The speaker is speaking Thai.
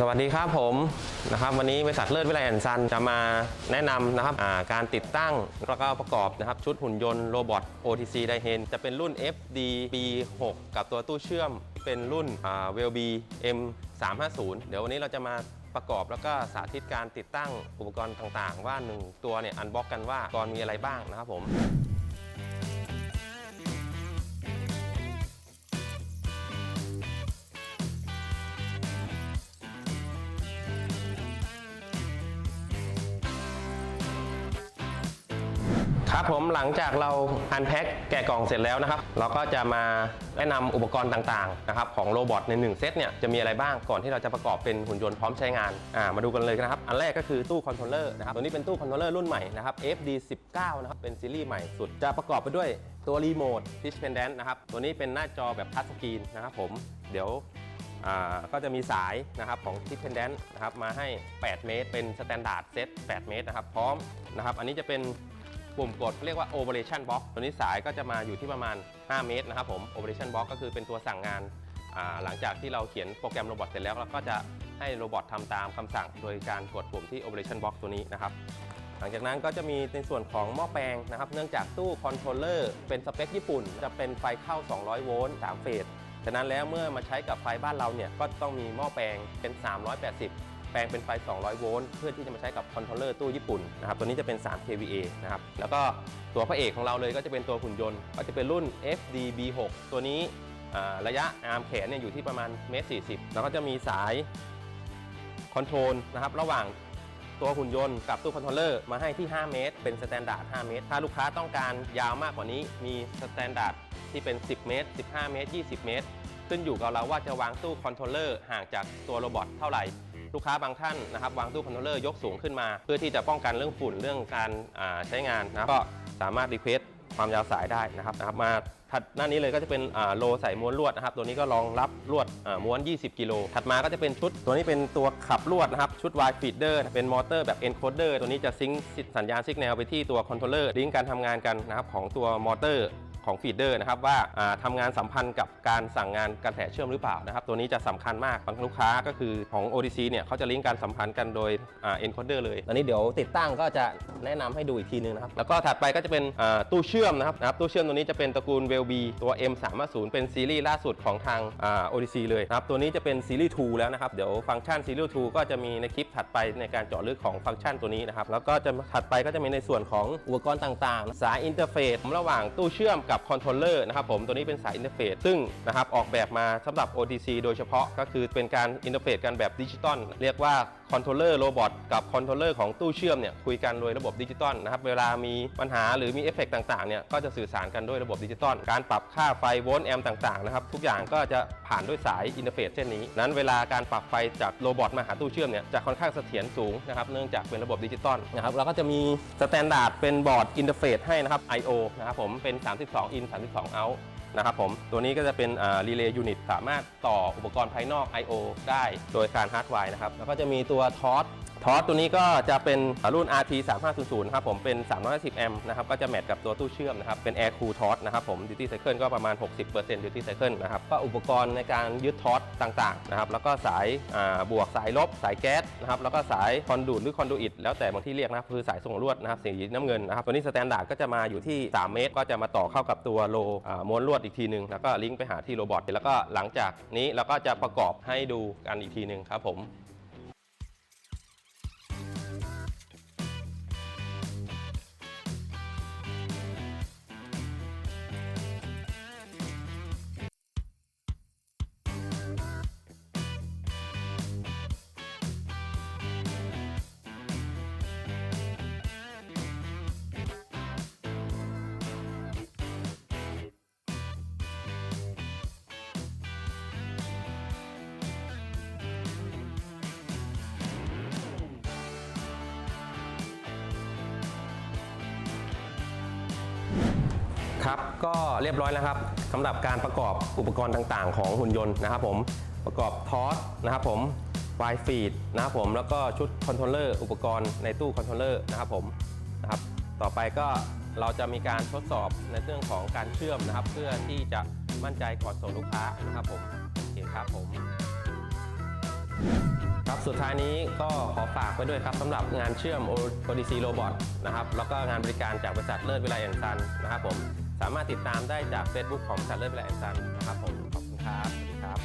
สวัสดีครับผมนะครับวันนี้บริษัทเลิศวิไลแอนซันจะมาแนะนำนะครับาการติดตั้งแล้วก็ประกอบนะครับชุดหุ่นยนต์โรบอท OTC ไดเฮนจะเป็นรุ่น FD B6 กับตัวตู้เชื่อมเป็นรุ่นเวลบี M 350 เดี๋ยววันนี้เราจะมาประกอบแล้วก็สาธิตการติดตั้งอุปกรณ์ต่างๆ ว่า 1 ตัวเนี่ยอันบ็อกกันว่ากรณ์มีอะไรบ้างนะครับผม ครับผมหลังจากเราอันแพ็คแกะกล่องเสร็จแล้วนะครับ เราก็จะมาแนะนำอุปกรณ์ต่างๆนะครับของโรบอทใน1เซตเนี่ยจะมีอะไรบ้างก่อนที่เราจะประกอบเป็นหุ่นยนต์พร้อมใช้งานอ่ามาดูกันเลยนะครับ อันแรกก็คือตู้คอนโทรลเลอร์นะครับตัวนี้เป็นตู้คอนโทรลเลอร์รุ่นใหม่นะครับ FD 19 นะครับเป็นซีรีส์ใหม่สุดจะประกอบไปด้วยตัวรีโมทพิชเพนแดนนะครับตัวนี้เป็นหน้าจอแบบทัชสกรีนนะครับผมเดี๋ยวอ่าก็จะมีสายนะครับของ t i p p e n d a n t นะครับมาให้ 8 เมตร เป็นสแตนดาร์ดเซต8เมตรนะครับพร้อมนะครับอันนี้จะเป็น ปุ่มกดเรียกว่า Operation Box ตัวนี้สายก็จะมาอยู่ที่ประมาณ 5 เมตรนะครับผม Operation Box ก็คือเป็นตัวสั่งงานหลังจากที่เราเขียนโปรแกรมโรบอทเสร็จแล้วเราก็จะให้โรบอททำตามคำสั่งโดยการกดปุ่มที่ Operation Box ตัวนี้นะครับหลังจากนั้นก็จะมีในส่วนของหม้อแปลงนะครับ เนื่องจากตู้คอนโทรลเลอร์เป็นสเปคญี่ปุ่น จะเป็นไฟเข้า 200 โวลต์ 3 เฟส ฉะนั้นแล้วเมื่อมาใช้กับไฟบ้านเราเนี่ย ก็ต้องมีหม้อแปลงเป็น 380 แปลงเป็นไฟ 200 โวลต์เพื่อที่จะมาใช้กับคอนโทรลเลอร์ตู้ญี่ปุ่นนะครับตัวนี้จะเป็น 3 kVA นะครับแล้วก็ตัวพระเอกของเราเลยก็จะเป็นตัวหุ่นยนต์ ก็จะเป็นรุ่น FDB6 ตัวนี้ระยะอาร์มแขนเนี่ยอยู่ที่ประมาณเมตร40 แล้วก็จะมีสายคอนโทรลนะครับระหว่างตัวหุ่นยนต์กับตู้คอนโทรลเลอร์มาให้ที่ 5 เมตร เป็นสแตนดาร์ด 5 เมตร ถ้าลูกค้าต้องการยาวมากกว่านี้มีสแตนดาร์ดที่เป็น 10 เมตร 15 เมตร 20 เมตร ขึ้นอยู่กับเราว่าจะวางตู้คอนโทรลเลอร์ห่างจากตัวโรบอทเท่าไหร่ ลูกค้าบางท่านนะครับวางตู้คอนโทรลเลอร์ยกสูงขึ้นมา เพื่อที่จะป้องกันเรื่องฝุ่นเรื่องการอ่าใช้งานนะครับก็สามารถรีเควสความยาวสายได้นะครับนะครับมาถัดหน้านี้เลยก็จะเป็นอ่าโลใส่ม้วนลวดนะครับ ตัวนี้ก็รองรับลวดอ่าม้วน 20 กิโล ถัดมาก็จะเป็นชุด ตัวนี้เป็นตัวขับลวดนะครับ ชุด Y feeder เป็นมอเตอร์แบบ encoder ตัวนี้จะซิงค์สัญญาณซิกแนลไปที่ตัวคอนโทรลเลอร์ลิงก์การทำงานกันนะครับของตัวมอเตอร์ ของฟีดเดอร์นะครับว่าอ่าทำงานสัมพันธ์กับการสั่งงานการแถเชื่อมหรือเปล่านะครับ ตัวนี้จะสำคัญมากบางลูกค้าก็คือของ ODC เนี่ยเขาจะลิงก์การสัมพันธ์กันโดยอ่า encoder เลยตอนนี้เดี๋ยวติดตั้งก็จะแนะนำให้ดูอีกทีนึงนะครับ แล้วก็ถัดไปก็จะเป็นตู้เชื่อมนะครับนะครับตู้เชื่อมตัวนี้จะเป็นตระกูล w e l b ตัว M 3 0เป็นซีรีส์ล่าสุดของทาง ODC เลยนะครับตัวนี้จะเป็นซีรีส์2แล้วนะครับเดี๋ยวฟังก์ชันซีรีส์2ก็จะมีในคลิปถัดไปในการเจาะลึกของฟังก์ชันตัวนี้นะครับแล้วก็จะถัดไปก็จะมีในส่วนของอุปกรณ์ต่างๆ สายอินเทอร์เฟซระหว่างตู้เชื่อมกับคอนโทรลเลอร์นะครับผมตัวนี้เป็นสายอินเทอร์เฟซซึ่งนะครับออกแบบมาสำหรับ OTC โดยเฉพาะก็คือเป็นการอินเทอร์เฟซกันแบบดิจิตอลเรียกว่า คอนโทรลเลอร์โรบอทกับคอนโทรลเลอร์ของตู้เชื่อมเนี่ยคุยกันโดยระบบดิจิตอลนะครับเวลามีปัญหาหรือมีเอฟเฟกต่างๆเนี่ยก็จะสื่อสารกันด้วยระบบดิจิตอลการปรับค่าไฟโวลต์แอมป์ต่างๆนะครับทุกอย่างก็จะผ่านด้วยสายอินเทอร์เฟซเช่นนี้ นั้นเวลาการปรับไฟจากโรบอทมาหาตู้เชื่อมเนี่ยจะค่อนข้างเสถียรสูงนะครับเนื่องจากเป็นระบบดิจิตอลนะครับแล้วก็จะมีสแตนดาร์ดเป็นบอร์ดอินเทอร์เฟซให้นะครับ I/O นะครับผมเป็น 32 in 32 out นะครับผมตัวนี้ก็จะเป็นรีเลย์ยูนิตสามารถต่ออุปกรณ์ภายนอก I/O ได้โดยการฮาร์ดไวร์นะครับแล้วก็จะมีตัวทอส ทอสตัวนี้ก็จะเป็นรุ่น RT 3500นะครับผมเป็น 350 แอมป์นะครับก็จะแมทกับตัวตู้เชื่อมนะครับเป็น Air Cool ทอสนะครับผม Duty Cycle ก็ประมาณ 60% Duty Cycle นะครับก็อุปกรณ์ในการยึดทอสต่างๆนะครับแล้วก็สายาบวกสายลบ สายแก๊สนะครับแล้วก็สายคอนดูดหรือคอนดูอิตแล้วแต่บางที่เรียกนะครับคือสายส่งลวดนะครับสีน้ำเงินนะครับตัวนี้สแตนดาร์ดก็จะมาอยู่ที่ 3 เมตร ก็จะมาต่อเข้ากับตัวโลม้วนลวดอีกทีหนึ่งแล้วก็ลิงก์ไปหาที่โรบอทแล้วก็หลังจากนี้เราก็จะประกอบให้ดูกันอีกทีนึงครับผม ครับก็เรียบร้อยแล้วครับสำหรับการประกอบอุปกรณ์ต่างๆ ของหุ่นยนต์นะครับผมประกอบทอสนะครับผมไวฟีดนะครับผมแล้วก็ชุดคอนโทรลเลอร์อุปกรณ์ในตู้คอนโทรลเลอร์นะครับผมนะครับต่อไปก็เราจะมีการทดสอบในเรื่องของการเชื่อมนะครับ เพื่อที่จะมั่นใจก่อนส่งลูกค้านะครับผมโอเคครับผมครับสุดท้ายนี้ก็ขอฝากไว้ด้วยครับสำหรับงานเชื่อม ODC Robot นะครับแล้วก็งานบริการจากบริษัทเลิศวิไลแอนซันนะครับผม สามารถติดตามได้จาก Facebook ของบริษัทเลิศวิไลแอนซันนะครับผมขอบคุณครับสวัสดีครับ